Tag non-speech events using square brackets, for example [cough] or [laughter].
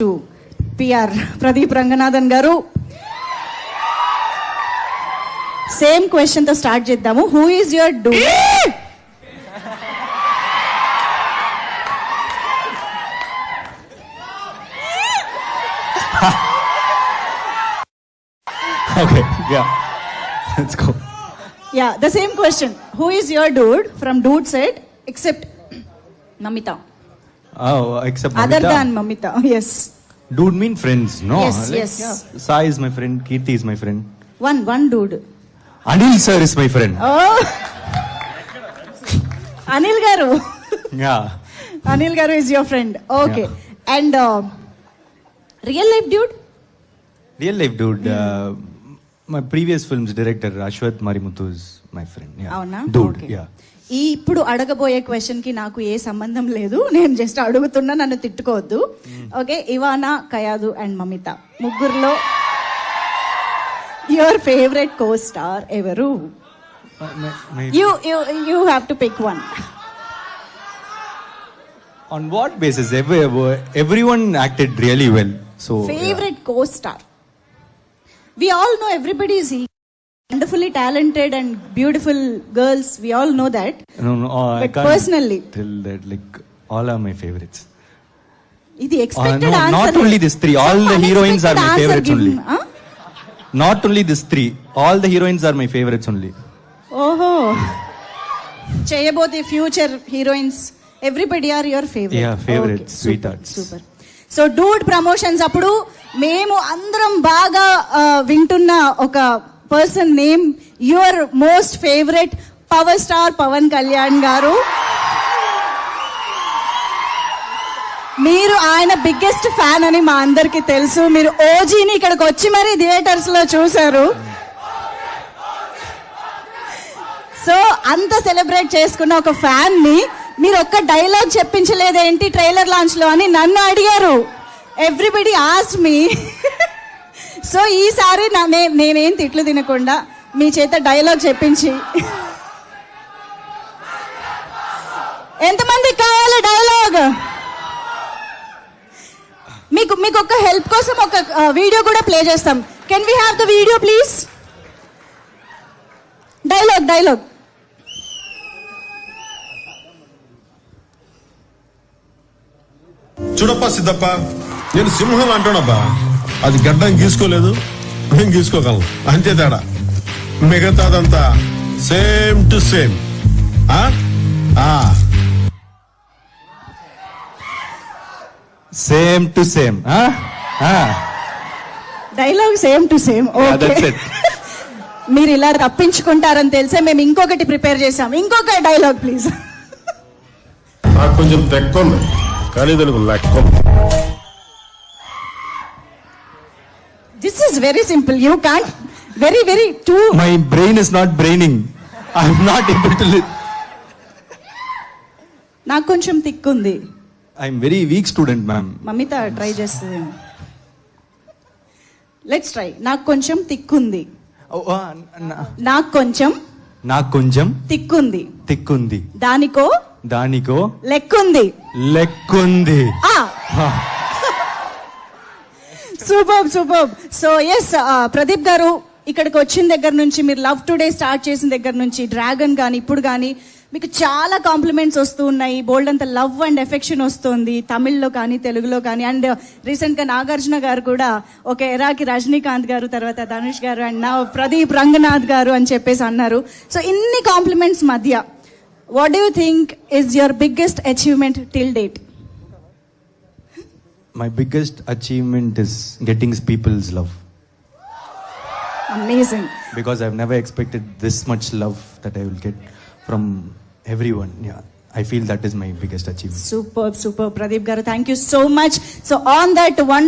To PR Pradeep Ranganathan గారు same క్వశ్చన్తో start చేద్దాము who is your do Okay, yeah. Let's go. Yeah the same question who is your dude from dude set except Mamitha Oh, except Mamita. Than Mamitha is Dude mean friends, no? Yes, like, yes. Yeah. Sai is my friend, Kirti is my friend. One one dude Anil sir is my friend. Oh Anil garu Yeah. Anil garu is your friend okay Yeah. And real life dude Real life dude. Uh, my previous films director Ashwath మరిముతుజ్ my friend అవునా? ఈ ఇప్పుడు అడగబోయే క్వశ్చన్కి నాకు ఏ సంబంధం లేదు. నేను just అడుగుతున్నా నన్ను తిట్టుకోవద్దు. Okay Ivana Kayadu and Mamitha. ముగ్గురులో యువర్ ఫేవరెట్ కో స్టార్ ఎవరు you you you everyone acted really well so favourite co star We all know everybody is wonderfully talented and beautiful girls we all know that No, no, uh, I But can't personally? tell that. Like, all are my favorites. ఇది Uh, expected no, not only these three. All the heroines are my favorites only. Not only these three. All the heroines are my favorites only. ఓహో చేయబోతే future heroines everybody are your favourite Yeah, favorites, sweethearts. Super so dude promotions అప్పుడు మేము అందరం బాగా వింటున్న ఒక person name your most favourite power star Pawan Kalyan garu. మీరు ఆయన biggest fan అని మా అందరికి తెలుసు. మీరు ఓజీని ఇక్కడికి వచ్చి మరీ థియేటర్స్లో చూసారు సో అంత సెలబ్రేట్ చేసుకున్న ఒక ఫ్యాన్ని మీరు ఒక్క డైలాగ్ చెప్పించలేదేంటి ట్రైలర్ లాంచ్లో అని నన్ను అడిగారు. ఎవ్రీబడి ఆస్ట్ మీ సో ఈసారి నా నేనేం తిట్లు తినకుండా మీ చేత డైలాగ్ చెప్పించి. ఎంతమంది కావాలి డైలాగ్? మీకు మీకు ఒక హెల్ప్ కోసం ఒక వీడియో కూడా ప్లే చేస్తాం. Can we have the video please dialogue dialogue చూడప్ప సిద్ధప్ప నేను సింహం అంటానబ్బా. అది గడ్డం గీసుకోలేదు నేను గీసుకోగలను అంతే తేడా. మిగతాదంతా సేమ్ టు సేమ్. ఆ? same. Huh? Ah. Dialogue same to same. Okay. [laughs] మీరు ఇలా తప్పించుకుంటారని తెలిసే మేము ఇంకొకటి ప్రిపేర్ చేసాం ఇంకొక డైలాగ్ ప్లీజ్ నాకు కొంచెం తెక్క ఉంది కానీ దానికి లెక్క. ఉంది this is very simple you can't very very too My brain is not braining. I'm not able to. Li- నాకు కొంచెం తిక్కుంది. I'm very weak student, ma'am. Mamitha try చేస్తుంది. లెట్స్ ట్రై నాకు కొంచెం తిక్కుంది. Oh, ah, na- నాకు కొంచెం నాకు కొంచెం తిక్కుంది. తిక్కుంది. దానికో దానికో లెక్కుంది. లెక్కుంది. ఆ. Super super. So yes Pradeep garu ఇక్కడికి వచ్చిన దగ్గర నుంచి మీరు లవ్ టుడే స్టార్ట్ చేసిన దగ్గర నుంచి డ్రాగన్ కానీ ఇప్పుడు కానీ మీకు చాలా కాంప్లిమెంట్స్ వస్తూ ఉన్నాయి. బోల్డ్ అంత లవ్ అండ్ ఎఫెక్షన్ వస్తుంది తమిళ్ళో కానీ తెలుగులో కానీ. అండ్ రీసెంట్గా నాగార్జున గారు కూడా ఒక ఎరాకి రజనీకాంత్ గారు తర్వాత ధనుష్ గారు అండ్ నా ప్రదీప్ రంగనాథ్ గారు అని చెప్పేసి అన్నారు. సో ఇన్ని కాంప్లిమెంట్స్ మధ్య What do you think is your biggest achievement till date? My biggest achievement is getting people's love. Amazing. Because I've never expected this much love that I will get from everyone. Yeah. I feel that is my biggest achievement. Superb, superb. Pradeep Garu, thank you so much. So on that one